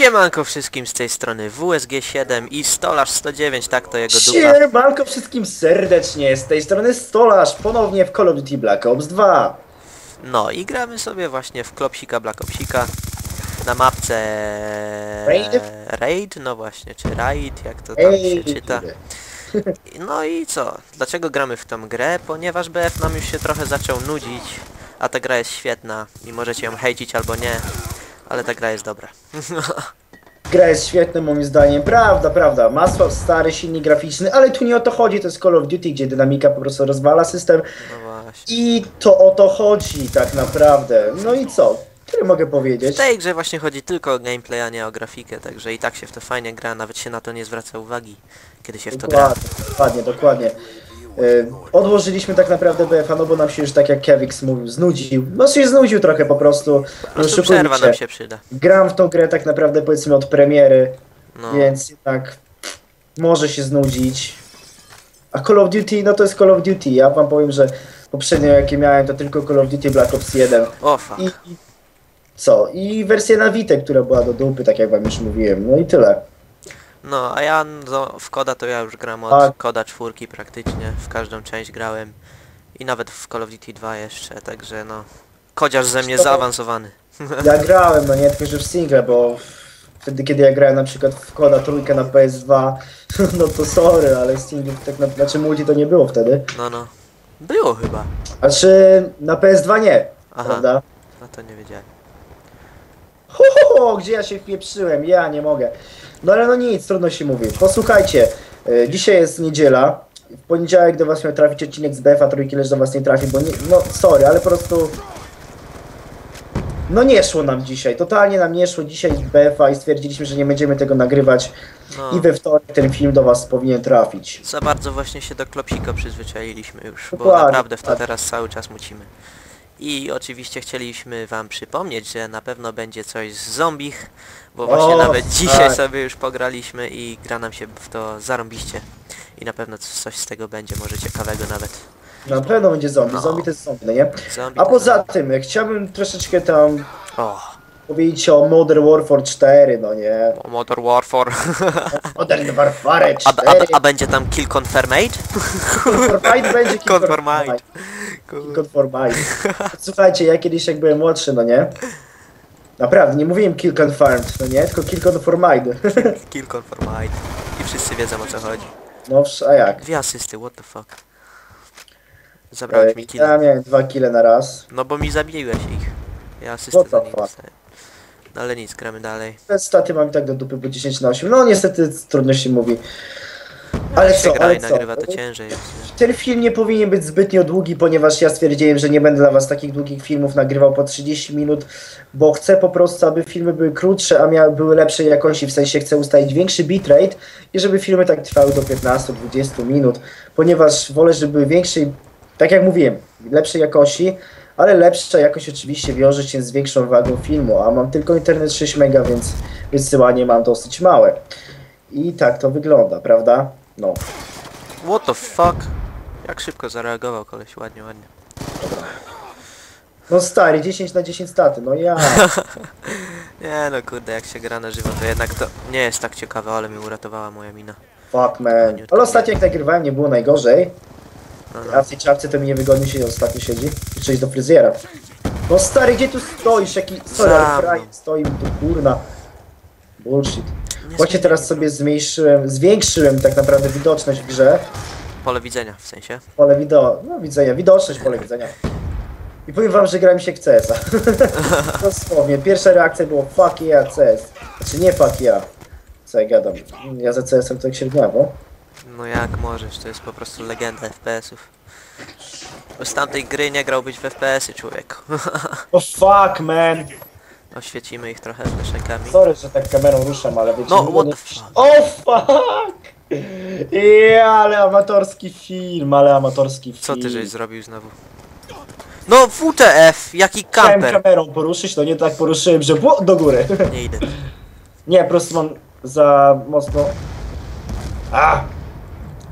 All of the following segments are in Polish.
Siemanko wszystkim z tej strony WSG7 i Stolarz 109, tak to jego dupa. Siemanko wszystkim serdecznie, z tej strony Stolarz, ponownie w Call of Duty Black Ops 2. No i gramy sobie właśnie w Klopsika Black Opsika na mapce Raid? Raid, no właśnie, czy Raid, jak to tam Ej, się czyta. No i co? Dlaczego gramy w tą grę? Ponieważ BF nam już się trochę zaczął nudzić, a ta gra jest świetna i możecie ją hejcić albo nie, ale ta gra jest dobra. Gra jest świetna moim zdaniem, prawda, prawda, ma stary silnik graficzny, ale tu nie o to chodzi, to jest Call of Duty, gdzie dynamika po prostu rozwala system No i to o to chodzi tak naprawdę. No i co? Tyle mogę W powiedzieć. tej grze właśnie chodzi tylko o gameplay, a nie o grafikę, także i tak się w to fajnie gra, nawet się na to nie zwraca uwagi, kiedy się w to gra. Dokładnie, dokładnie, odłożyliśmy tak naprawdę BF-a, no bo nam się już tak jak Kevix mówił, znudził. No się znudził trochę po prostu. No, przerwa nam się przyda. Gram w tą grę tak naprawdę powiedzmy od premiery, No, więc jednak może się znudzić. A Call of Duty, no to jest Call of Duty. Ja wam powiem, że poprzednio jakie miałem to tylko Call of Duty Black Ops 1 o fuck. i, i co? I wersję na Vita, która była do dupy, tak jak wam już mówiłem. No i tyle. No, a ja no, w koda to ja już gram od Tak. koda czwórki praktycznie, w każdą część grałem. I nawet w Call of Duty 2 jeszcze, także no... Kodziarz ze mnie zaawansowany. Ja grałem, no nie tylko, że w single, bo wtedy kiedy ja grałem na przykład w Koda trójkę na PS2, no to sorry, ale single tak na, znaczy multi to nie było wtedy. No, no. Było chyba. A czy na PS2 nie, Aha, prawda? no to nie wiedziałem. Ho, ho, ho, gdzie ja się wpieprzyłem? Ja nie mogę. No ale no nic, trudno się mówi. Posłuchajcie, y, dzisiaj jest niedziela. W poniedziałek do was miał trafić odcinek z BFA, trójki lecz do was nie trafi, bo nie, no sorry, ale po prostu... No nie szło nam dzisiaj, totalnie nam nie szło dzisiaj z BFA i stwierdziliśmy, że nie będziemy tego nagrywać No, i we wtorek ten film do was powinien trafić. za bardzo właśnie się do Klopsika przyzwyczailiśmy już, bo Dokładnie, naprawdę w to teraz cały czas mucimy. I oczywiście chcieliśmy wam przypomnieć, że na pewno będzie coś z zombich, bo właśnie O, nawet dzisiaj tak. sobie już pograliśmy i gra nam się w to zarąbiście. I na pewno coś z tego będzie, może ciekawego nawet. Na pewno będzie zombie, No. zombie to jest zombie, no nie? Zombie A to poza tym, chciałbym troszeczkę tam O, powiedzieć o Modern Warfare 4, no nie? Modern Warfare. Modern Warfare A, 4. a, a będzie tam Kill Confirmate? Confirmite będzie Kill Confirmite. Confirmite. Kill Confirmite. Słuchajcie, ja kiedyś jak byłem młodszy, no nie? Naprawdę, nie mówiłem Kill Confirmed, no nie? Tylko Kill Confirmite. Kill Confirmate. I wszyscy wiedzą o co chodzi. No a jak? Dwie asysty, what the fuck. Zabrałeś mi E, kill. Ja miałem dwa kile na raz. No bo mi zabiłeś ich. Ja asystę za nich dostałem. No ale nic, gramy dalej. Te staty mam i tak do dupy po 10 na 8. No niestety trudno się mówi. Ale co, ale co? nagrywa to ciężej? Ten film nie powinien być zbytnio długi, ponieważ ja stwierdziłem, że nie będę dla was takich długich filmów nagrywał po 30 minut, bo chcę po prostu, aby filmy były krótsze, a miały, były lepszej jakości, w sensie chcę ustalić większy bitrate i żeby filmy tak trwały do 15-20 minut, ponieważ wolę, żeby były większej, tak jak mówiłem, lepszej jakości, ale lepsza jakość oczywiście wiąże się z większą wagą filmu, a mam tylko internet 6 mega, więc wysyłanie mam dosyć małe. I tak to wygląda, prawda? No. What the fuck? Jak szybko zareagował koleś, ładnie, ładnie. No stary, 10 na 10 staty, no ja. Nie no kurde, jak się gra na żywo to jednak to nie jest tak ciekawe, ale mi uratowała moja mina. Fuck man. Ale ostatnio jak nagrywałem nie było najgorzej. No, A no. w tej czapce to mi niewygodnie się ostatnio siedzi. Muszę iść do fryzjera. No stary, gdzie tu stoisz? Jaki... Sorry, ale fraj stoi mi tu kurna. Bullshit. Nie Właśnie teraz sobie zmniejszyłem, zwiększyłem tak naprawdę widoczność w grze. Pole widzenia w sensie. Pole wideo, no widzenia, widoczność, pole widzenia. I powiem wam, że gra mi się w CS-a. Dosłownie, pierwsza reakcja było fuck yeah CS. Znaczy nie fuck yeah. Co ja gadam. Ja za CS-em to jak średniawo. No jak możesz, to jest po prostu legenda FPS-ów. Bo z tamtej gry nie grałbyś w FPS-y człowieku. Oh fuck man. Oświecimy ich trochę fleszekami. Sorry, że tak kamerą ruszam, ale wiecie... No, what the fuck? Oh fuck! Yeah, ale amatorski film, ale amatorski film. Co ty żeś zrobił znowu? No WTF! Jaki Chciałem kamper! kamerą poruszyć, no nie tak poruszyłem, że było do góry. Nie idę. nie, po prostu mam za mocno... A!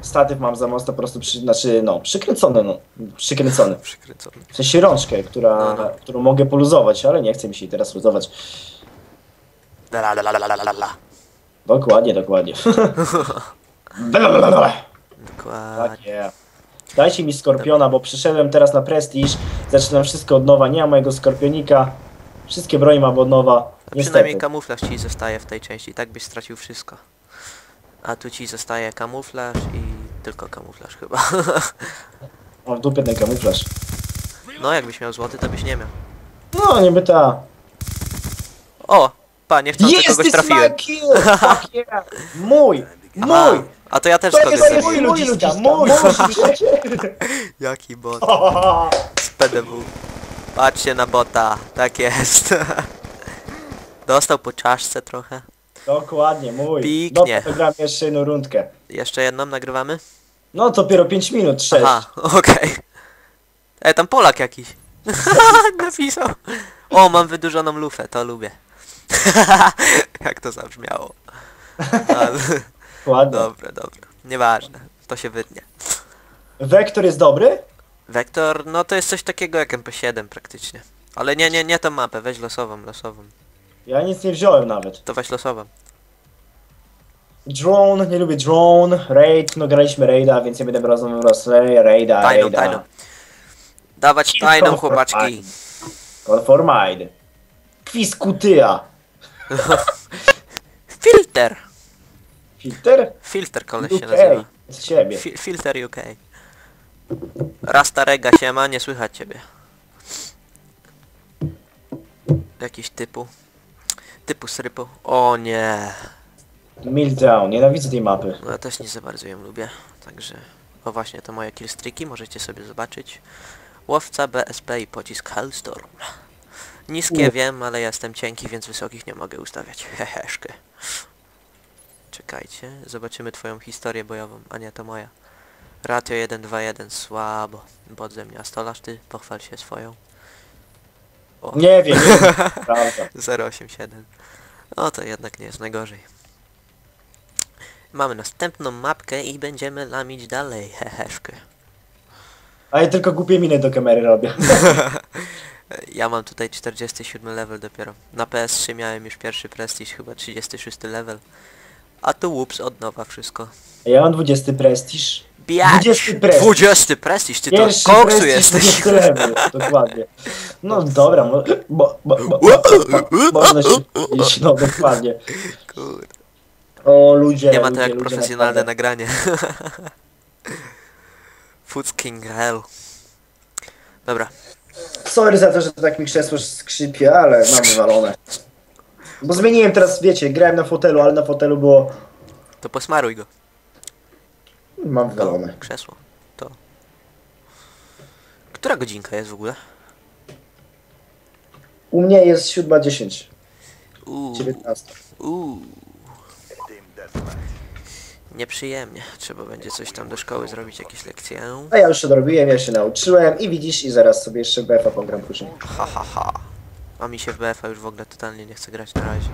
Statyw mam za mocno po prostu, przy, znaczy no, przykręcony, no. Przykręcony. Przykręcony. W sensie rączkę, która, No, no. którą mogę poluzować, ale nie chcę mi się jej teraz luzować. La, la, la, la, la, la, la. Dokładnie, dokładnie. Dokładnie. Tak, yeah. Dajcie mi skorpiona, bo przyszedłem teraz na prestiż. Zaczynam wszystko od nowa. Nie mam mojego skorpionika. Wszystkie bronie mam od nowa. A Niestety. przynajmniej kamuflaż ci zostaje w tej części, tak byś stracił wszystko. A tu ci zostaje kamuflaż i tylko kamuflaż chyba. Mam w dupie ten kamuflaż. No jakbyś miał złoty, to byś nie miał. No, niby ta. O! Pa, niechcący kogoś trafiłem. my kill! Fuck yeah! Mój! Aha, Mój! a to ja też To jest zabiłem. mój ludziska! Mój! Jaki bot? Z PDW. Patrzcie na bota. Tak jest. Dostał po czaszce trochę. Dokładnie, mój. Piknie. Dobra, to gram jeszcze jedną rundkę. Jeszcze jedną nagrywamy? No, dopiero 5 minut, 6. Aha, okej. E, tam Polak jakiś. Napisał. O, mam wydłużoną lufę, to lubię. Jak to zabrzmiało. Ale, Ładnie. dobre, dobre. Nieważne. To się wytnie. Wektor jest dobry? Wektor, no to jest coś takiego jak MP7 praktycznie. Ale nie, nie, nie tą mapę, weź losową, losową. Ja nic nie wziąłem nawet. To weź losową. Drone, nie lubię drone. Raid, no graliśmy raida, więc ja będę rozmawiał raz raida, Tajną, raida. tajną. Dawać tajną, chłopaczki. Call for mine. Kwiskutya. Filter! Filter? Filter koleś się UK. nazywa. Z ciebie. Fi filter UK. Rasta Rega siema, nie słychać ciebie. Jakiś typu. Typu srypu. O nie. Meltdown, nienawidzę tej mapy. No ja też nie za bardzo ją lubię. Także. O właśnie, to moje killstreaki, możecie sobie zobaczyć. Łowca BSP i pocisk Hellstorm. Niskie wiem, ale jestem cienki, więc wysokich nie mogę ustawiać. Heheszkę. Czekajcie, zobaczymy twoją historię bojową. A nie, to moja. Ratio 121, słabo. Bot ze mnie, a stolarz ty, pochwal się swoją. O, Nie wiem, nie wiem. Prawda. 087. No to jednak nie jest najgorzej. Mamy następną mapkę i będziemy lamić dalej, heheszkę. A ja tylko głupie miny do kamery robię. Ja mam tutaj 47 level dopiero. Na PS3 miałem już pierwszy prestiż, chyba 36 level. A tu whoops, od nowa wszystko. Ja mam 20 prestiż. Biać! 20 prestiż. 20 prestiż, ty to Pierwszy koksu prestiż, jesteś. 20 level, dokładnie. No dobra, mo, bo, bo, bo, można się iść, no dokładnie. Kurde. O ludzie, Nie ma to ludzie, jak ludzie, profesjonalne nagranie. Food King Hell. Dobra, Sorry za to, że tak mi krzesło skrzypie, ale mam wywalone. Bo zmieniłem teraz, wiecie, grałem na fotelu, ale na fotelu było... to posmaruj go. Mam wywalone. krzesło. To. Która godzinka jest w ogóle? U mnie jest 7.10, Uuu, 19. uuu. Nieprzyjemnie. Trzeba będzie coś tam do szkoły zrobić, jakieś lekcje. A ja już się dorobiłem, ja się nauczyłem i widzisz, i zaraz sobie jeszcze BF-a pogram później. Ha ha ha. A mi się w BF-a już w ogóle totalnie nie chce grać na razie.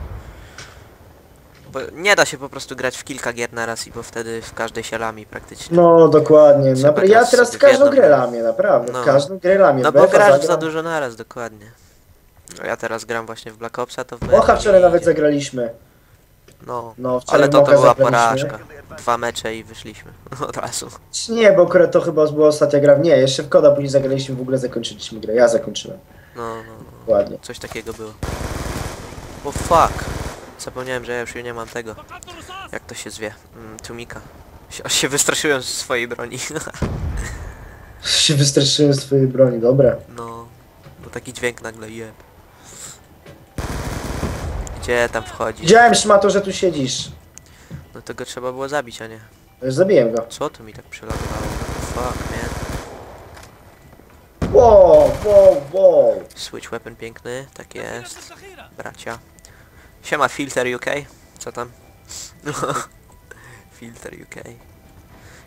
Bo nie da się po prostu grać w kilka gier na raz i bo wtedy w każdej się lami praktycznie. No, dokładnie. Trzeba Napra- ja grać teraz sobie w każdą w jedną grę lamię, naprawdę. No. W każdą grę lamię. No bo BF-a grasz za zagram. dużo naraz, dokładnie. No ja teraz gram właśnie w Black Opsa, to w Ocha BF wczoraj nie nawet idzie. zagraliśmy. No, No, wczoraj ale to, to Mocha była zagraliśmy. porażka. Dwa mecze i wyszliśmy od razu. Nie, bo akurat to chyba była ostatnia gra. Nie, jeszcze w koda później zagraliśmy, w ogóle zakończyliśmy grę. Ja zakończyłem. No, no, no. Ładnie. Coś takiego było. O fuck. Zapomniałem, że ja już nie mam tego. Jak to się zwie? Mm, Tumika. Aż się wystraszyłem z swojej broni. się wystraszyłem swojej broni, dobra. no. Bo taki dźwięk nagle jeb. Gdzie tam wchodzi? Widziałem, Szmato, że tu siedzisz. No to go trzeba było zabić, a nie. Zabiłem go. Co tu mi tak przelogowało? Fuck, man. Wow, wow, wow. Switch weapon piękny, tak jest. Bracia. Siema Filter UK. Co tam? Filter UK.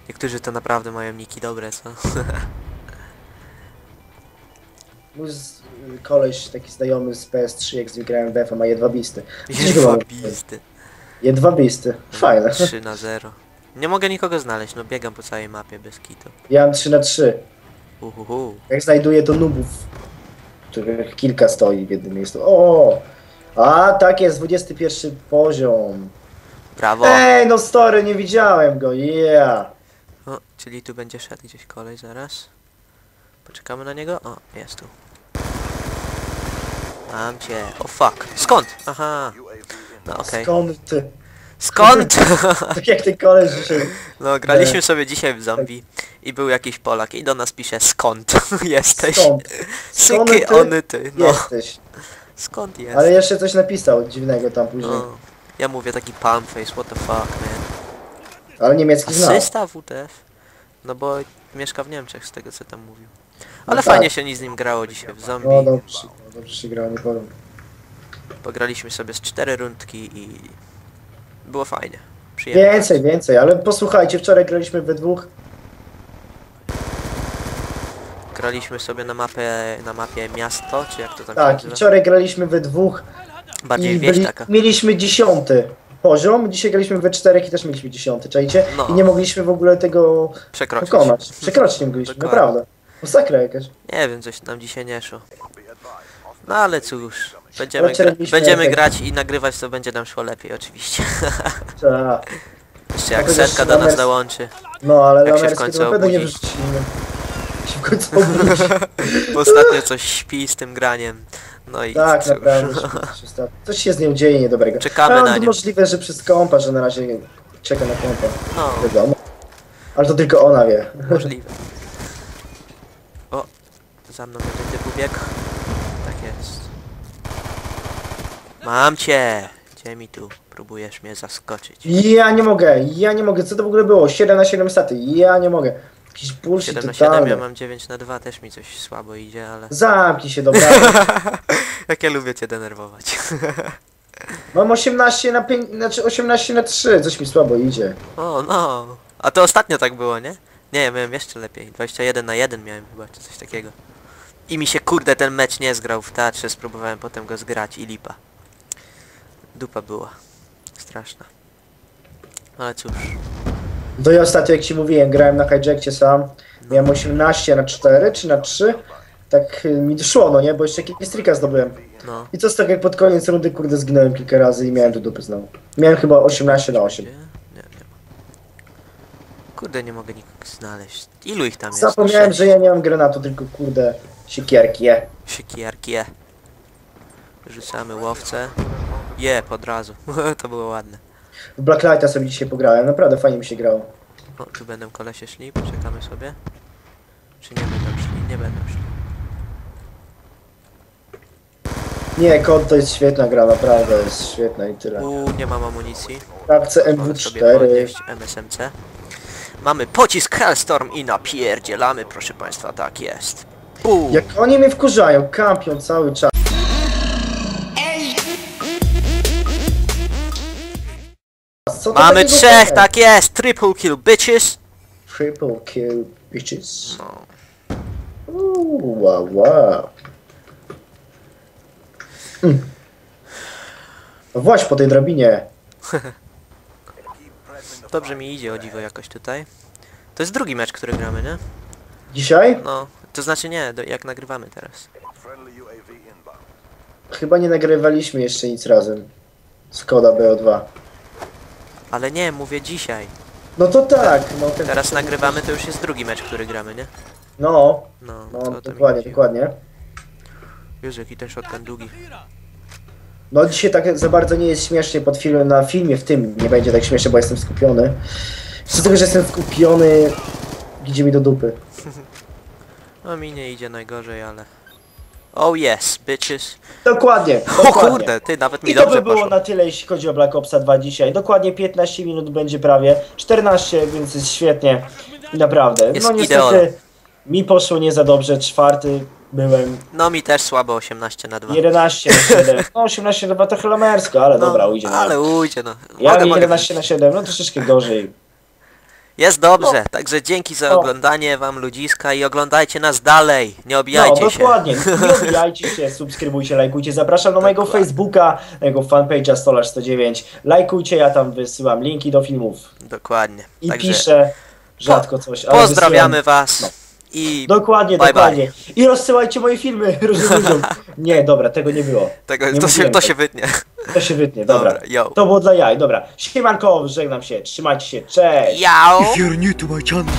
Niektórzy to naprawdę mają niki dobre, co? Mój z, koleś, taki znajomy z PS3, jak z nim grałem w ma jedwabisty. Jedwabisty. Jedwabisty. Fajne. 3 na 0. Nie mogę nikogo znaleźć, no biegam po całej mapie bez kitu. Ja mam 3 na 3 Uhuhu. Jak znajduję to nubów, których kilka stoi w jednym miejscu. O! A, tak jest, 21 poziom. Brawo. Ej, no story, nie widziałem go, yeah. O, czyli tu będzie szedł gdzieś kolej zaraz. Poczekamy na niego. O, jest tu. Mam cię. O fuck. Skąd? Aha. No okej. Skąd ty? Skąd? Tak jak ty koleś dzisiaj. No, graliśmy sobie dzisiaj w zombie i był jakiś Polak i do nas pisze skąd jesteś? Skąd? Skąd ony ty. No, Jesteś. skąd jest? Ale jeszcze coś napisał dziwnego tam później. No. Ja mówię taki palm face, what the fuck, man. Ale niemiecki znał. Asysta WTF? No bo mieszka w Niemczech z tego co tam mówił. Ale No fajnie tak. się z nim grało dzisiaj w zombie. No dobrze, no dobrze się grało, nie powiem. Pograliśmy sobie z cztery rundki i było fajnie. Przyjemnie. Więcej, więcej, ale posłuchajcie, wczoraj graliśmy we dwóch. Graliśmy sobie na mapie, na mapie miasto, czy jak to tam się Tak, nazywa? wczoraj graliśmy we dwóch Bardziej i wieś byli, taka. mieliśmy dziesiąty poziom. Dzisiaj graliśmy we czterech i też mieliśmy dziesiąty, czajcie? No. I nie mogliśmy w ogóle tego Przekroczyć. pokonać. Przekroczyć nie mogliśmy, Dokładnie. naprawdę. Masakra jakaś. Nie wiem, coś nam dzisiaj nie szło. No ale cóż, będziemy, gra będziemy grać i nagrywać, to będzie nam szło lepiej oczywiście. Ta. Jeszcze jak setka do nas dołączy. No, ale Jak się w końcu nie obudzi. Się w końcu obudzi. Bo ostatnio coś śpi z tym graniem. No i Tak, cóż. naprawdę. Coś się z nią dzieje niedobrego. Czekamy Ale na nią. możliwe, że przez kompa, że na razie czeka na kompa. No. Ale to tylko ona wie. możliwe. O, za mną będzie typu bieg. Tak jest. Mam cię! Gdzie mi tu? Próbujesz mnie zaskoczyć. Ja nie mogę, ja nie mogę. Co to w ogóle było? 7 na 7 staty. Ja nie mogę. Jakiś bullshit 7 na 7, totalny. ja mam 9 na 2, też mi coś słabo idzie, ale... Zamknij się, dobra. Jak ja lubię cię denerwować. Mam 18 na 5, znaczy 18 na 3. Coś mi słabo idzie. O, no. A to ostatnio tak było, nie? Nie, ja miałem jeszcze lepiej. 21 na 1 miałem chyba, czy coś takiego. I mi się kurde ten mecz nie zgrał w teatrze, spróbowałem potem go zgrać i lipa. Dupa była. Straszna. Ale cóż. To ja ostatnio, jak ci mówiłem, grałem na hijackcie sam. Miałem 18 na 4 czy na 3. Tak y, mi szło, no nie? Bo jeszcze jakieś strika zdobyłem. No. I co z tak jak pod koniec rundy, kurde, zginąłem kilka razy i miałem tu dupy znowu. Miałem chyba 18 na 8. Gdzie? Nie, nie ma. Kurde, nie mogę nikogo znaleźć. Ilu ich tam jest? Zapomniałem, Sześć. że ja nie mam granatu, tylko kurde, siekierki, je. Siekierki, je. Rzucamy łowcę. Je, od razu. to było ładne. W Blacklighta sobie dzisiaj pograłem, naprawdę fajnie mi się grało. O, tu będą kolesie szli, poczekamy sobie. Czy nie będą szli? Nie będą szli. Nie, kod to jest świetna gra, naprawdę jest świetna i tyle. Uuu, nie mam amunicji. Sobie MW4. podnieść MSMC. Mamy pocisk Hellstorm i napierdzielamy, proszę państwa, tak jest. Bum. Jak oni mnie wkurzają, kampią cały czas. Co to Mamy takiego trzech, tak jest! Triple kill bitches! Triple kill bitches. No. Uuu, wow, wow. Mm. No właśnie po tej drabinie. Dobrze mi idzie o dziwo jakoś tutaj. To jest drugi mecz, który gramy, nie? Dzisiaj? No, to znaczy nie, do, jak nagrywamy teraz. Chyba nie nagrywaliśmy jeszcze nic razem. Skoda BO2. Ale nie, mówię dzisiaj. No to tak, no ten Teraz nagrywamy, to już jest drugi mecz, który gramy, nie? No, No, no to, dokładnie, dokładnie. Jezu, jaki ten shotgun długi. No dzisiaj tak za bardzo nie jest śmiesznie pod filmem, na filmie w tym nie będzie tak śmiesznie, bo jestem skupiony. Z tego, że jestem skupiony, idzie mi do dupy. No mi nie idzie najgorzej, ale... Oh yes, bitches. Dokładnie, O dokładnie. kurde, ty, nawet mi I to by było poszło. na tyle, jeśli chodzi o Black Opsa 2 dzisiaj. Dokładnie 15 minut będzie prawie. 14, więc jest świetnie. I naprawdę. Jest no niestety mi poszło nie za dobrze. Czwarty byłem. No mi też słabo 18 na 2. 11 na 7. No 18 na 2 to chalamersko, ale No, dobra, ujdzie. na Ale ujdzie, no. Ja mogę 11 na 7, no troszeczkę gorzej. Jest dobrze, także dzięki za No. oglądanie wam ludziska i oglądajcie nas dalej. Nie No, obijajcie się. dokładnie. Nie obijajcie się, subskrybujcie, lajkujcie. Zapraszam na mojego Dokładnie. Facebooka, na jego fanpage'a Stolarz109. Lajkujcie, ja tam wysyłam linki do filmów. Dokładnie. I Także piszę rzadko coś, ale pozdrawiamy wysyłam. was i Dokładnie, Bye, dokładnie. I rozsyłajcie moje filmy różnym ludziom. Nie, dobra, tego nie było. Tego, Nie to, się, to tak. się wytnie. To się wytnie, dobra. Dobra, yo. To było dla jaj, dobra. Siemanko, żegnam się, trzymajcie się, cześć! Jao! If you're new to my channel,